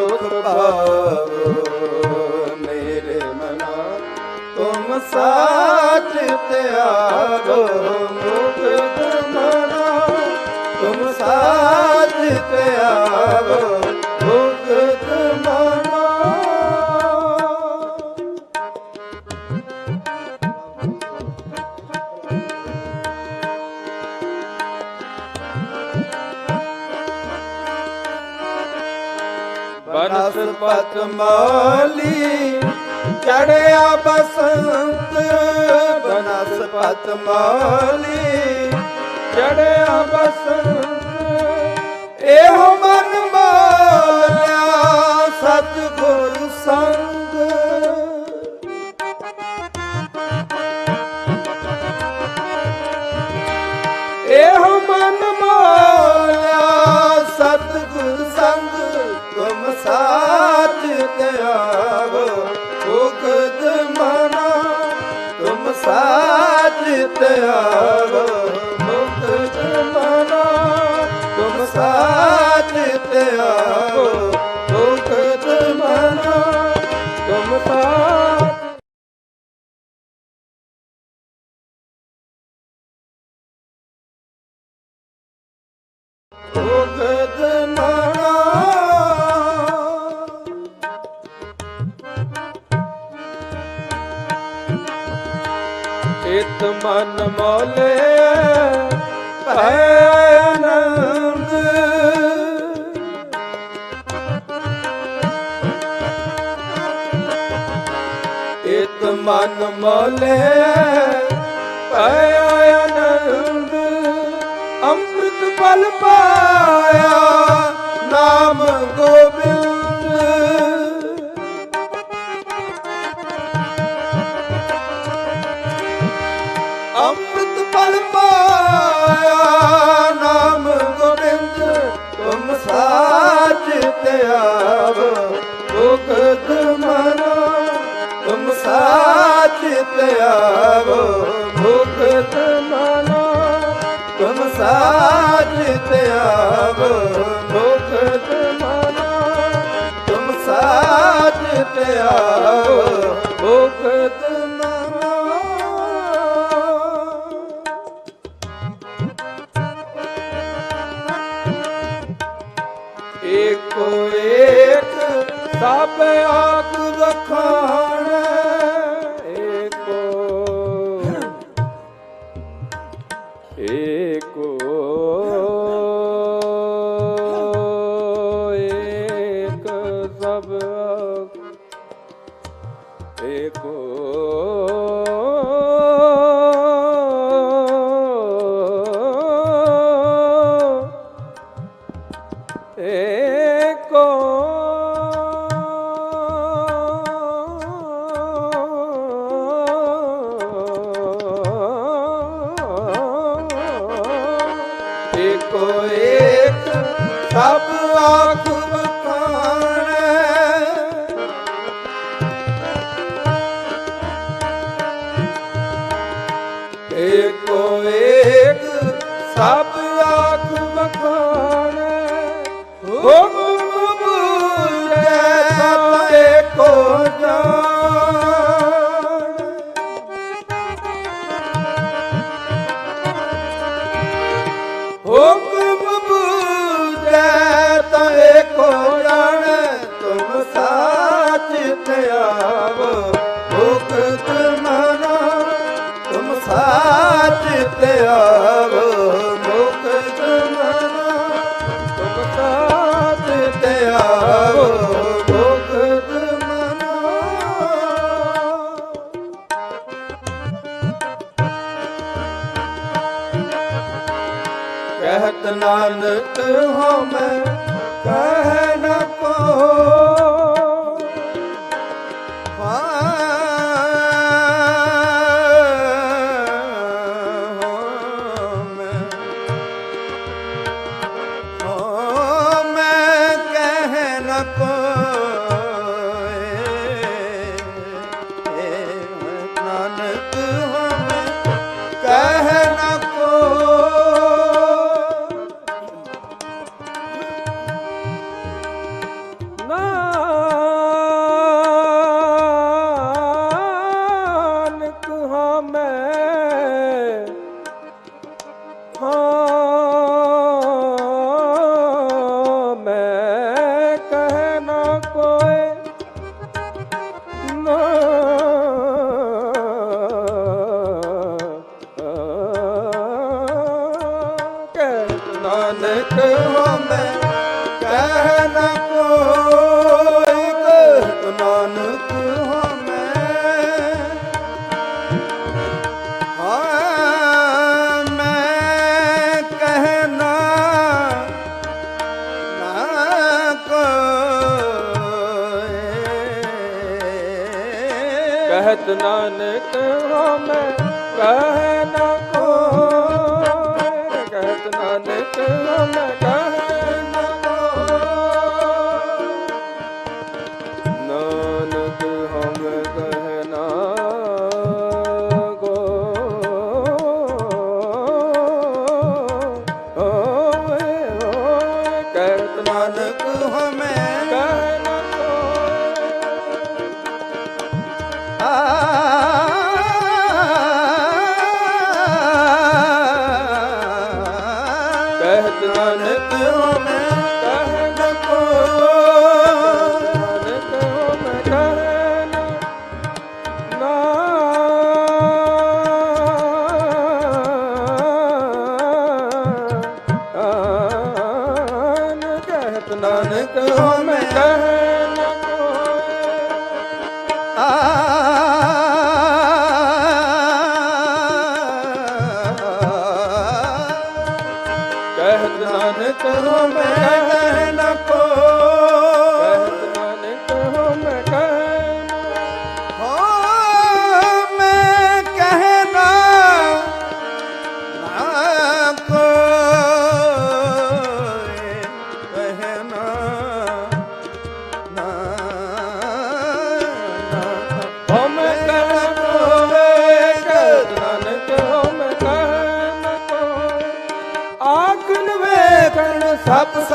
ਸੁਖ ਪਾਵੋ ਮੇਰੇ ਮਨਾ ਤੁਮ ਸਾਚ ਤਿਆਗੋ ਬਨਸਪਤ ਚੜਿਆ ਬਸੰਤ ਬਨਸਪਤ ਮਾਲੀ ਚੜਿਆ ਬਸੰਤ ਇਹੋ ਮਨ ਮਾਲਿਆ ਸਤਿਗੁਰ ਸਾਚ ਤਿਆਗੋ ਮੁਕਤ ਮਨ ਮੋਲੇ ਭੈ ਆਨੰਦ ਇਤ ਮਨ ਮੋਲੇ ਭੈ ਅੰਮ੍ਰਿਤ। ਫਲ ਪਾਇਆ ਨਾਮ ਗੋ ਅੰਮ੍ਰਿਤ ਫਲ ਪਾਇਆ, ਨਾਮ ਗੋਬਿੰਦ, ਤੁਮ ਸਾਚ ਤਿਆਵ ਮੁਕਤ ਮਨਾ, ਤੁਮ ਸਾਚ ਤਿਆਵ ਮੁਕਤ ਮਨਾ, ਤੁਮ ਸਾਚ ਤਿਆਵ ਸਭ ਆਖ ਵਖਾਣ ਏਕੋ। ਏਕੋ। ਏਕ ਸਭ ਏਕੋ। ਏਕੋ ਏਕ ਸਭ ਆਖ ਬਖਾਣ ਏਕੋ ਏਕ ਸਭ ਆਖ ਵਖਾਣ ਹੁਕਮ ਕਹਿਤ ਨਾਨਕ ਹਮੈ ਕਹਿ ਨ ਕੋ ਨਾਨਕ ਹਮੈ ਕਹਿ ਕਹਿਤ ਨਾਨਕ ਹਮੈ ਕਹਿ ਨ ਕਹਿਤ ਕੋਈ ਨਾਨਕ ਹਮੈ ਕਹਿ ਨ ਹੋ ਮੈਂ ਕਹਿਣਾ ਨਾ ਕੋਈ ਕਹਿਣਾ ਨਾ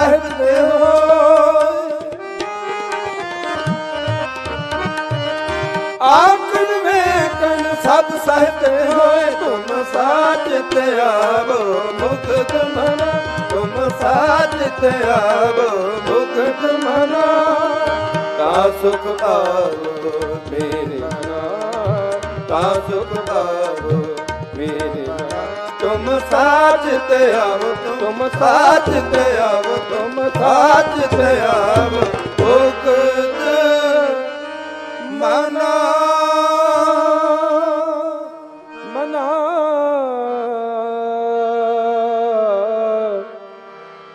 ਸਹਿਬ ਦੇ ਹੋ ਆਖਣ ਵੇਖਣ ਸਭ ਸਹਿਤ ਹੋਏ, ਤੁਮ ਸਾਚ ਤੇ ਆਵੋ, ਮੁਕਤ ਮਨਾ। ਤੁਮ ਸਾਚ ਤੇ ਆਵੋ, ਮੁਕਤ ਮਨਾ। ਤਾ ਸੁਖ ਪਾਵੋ ਮੇਰੇ ਤਾ ਸੁਖ ਪਾਵੋ ਤੁਮ ਸਾਚ ਤੇ ਆਵੋ, ਤੁਮ ਸਾਚ ਤੇ ਆਵੋ, ਤੁਮ ਸਾਚ ਤੇ ਆਵੋ। ਮੁਕਤ ਮਨਾ ਮਨਾ।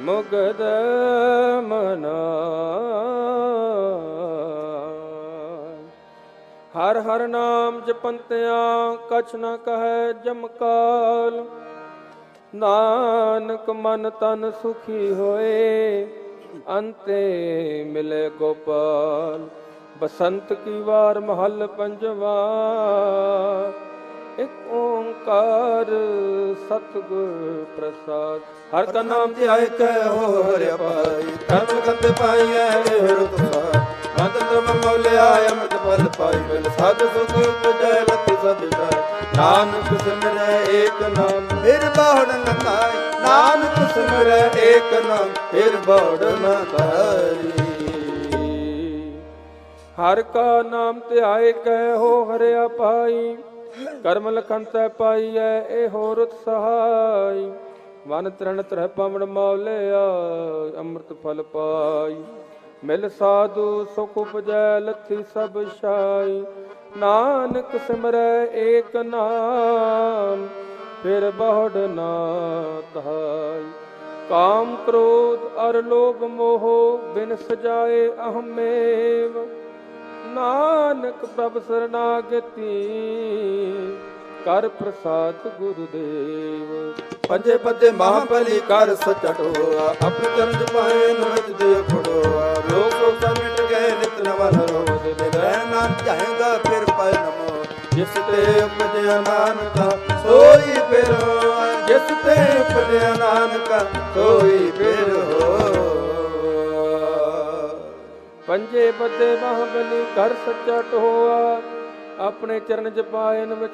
ਮੁਗਦ ਮਨਾ। ਹਰ ਹਰ ਨਾਮ ਜਪੰਤਿਆਂ ਕਛ ਨ ਕਹੈ ਜਮਕਾਲ ਨਾਨਕ ਮਨ ਤਨ ਸੁਖੀ ਹੋਏ, ਅੰਤੇ ਮਿਲੇ ਗੋਪਾਲ। ਬਸੰਤ ਕੀ ਵਾਰ ਮਹੱਲ ਪੰਜਵਾ, ਇੱਕ ਓੰਕਾਰ ਸਤਿਗੁਰ ਪ੍ਰਸਾਦ। ਹਰ ਕਾ ਨਾਮ ਧਿਆਇ ਕੈ ਹੋ ਹਰਿ ਪਾਈ ਧਰਮ ਗੰਧ ਪਾਈਐ ਇਹ ਤੁਸਾਰ ਮਤ ਤੁਮ ਮੌਲਿਆ ਅੰਮ੍ਰਿਤ ਫਲ ਪਾਈ ਮਿਲ। ਸਾਧ ਸੁਖ ਉਪਜੈ ਲਤਿ ਸਭ ਜਾਇ ਨਾਨਕ ਸਿਮਰੈ ਏਕ ਨਾਮ। ਫਿਰ ਬਾੜ ਨ ਕਾਈ ਨਾਨਕ ਸਿਮਰੈ ਏਕ ਨਾਮ। ਫਿਰ ਬਾੜ ਨ ਕਾਈ ਹਰ ਕਾ ਨਾਮ ਧਿਆਏ ਕਹਿ ਹੋ ਹਰਿਆ ਪਾਈ। ਕਰਮ ਲਖਨ ਤੈ ਪਾਈਐ ਇਹ ਰੁਤ ਸਹਾਈ ਮਨ ਤ੍ਰਣ ਤਰਹ ਪਵਨ ਮੌਲਿਆ ਅੰਮ੍ਰਿਤ ਫਲ ਪਾਈ। ਮਿਲ ਸਾਧੂ ਸੁਖ ਉਪਜੈ ਲੱਥੀ ਸਭ ਛਾਈ। ਨਾਨਕ ਸਿਮਰੈ ਏਕ ਨਾਮ, ਫਿਰ ਬਹੁੜ ਨਾ ਤਹਾਈ ਕਾਮ ਕ੍ਰੋਧ ਅਰ ਲੋਭ ਮੋਹ ਬਿਨ ਸਜਾਏ ਅਹਮੇਵ। ਨਾਨਕ ਪ੍ਰਭ ਸਰਨਾਗਤੀ, ਕਰ ਪ੍ਰਸਾਦ ਗੁਰਦੇਵ। ਪੰਜੇ ਪੱਦੇ ਮਹਾਬਲੀ ਕਰ ਸਚਟੋਆ ਆਪਣੇ ਚਰਨ ਚ ਪਾਏ ਨਵਜ ਦੇ ਖੜੋਆ ਲੋਕ ਲੋਕਾਂ ਗਏ ਨਿਤ ਨਵਨ ਰੋਜ਼ ਨਿਰੈ ਨਾ ਜਾਏਗਾ ਫਿਰ ਪਾਇ ਨਮੋ। ਜਿਸ ਤੇ ਉਪਜਿਆ ਨਾਨਕਾ, ਸੋਈ ਫਿਰ ਜਿਸ ਤੇ ਉਪਜਿਆ ਨਾਨਕਾ, ਸੋਈ ਫਿਰ ਪੰਜੇ ਬੱਦੇ ਮਹਾਬਲੀ ਕਰ ਸੱਚਾ ਟੋਆ ਆਪਣੇ ਚਰਨ ਚ ਪਾਇਨ ਵਿੱਚ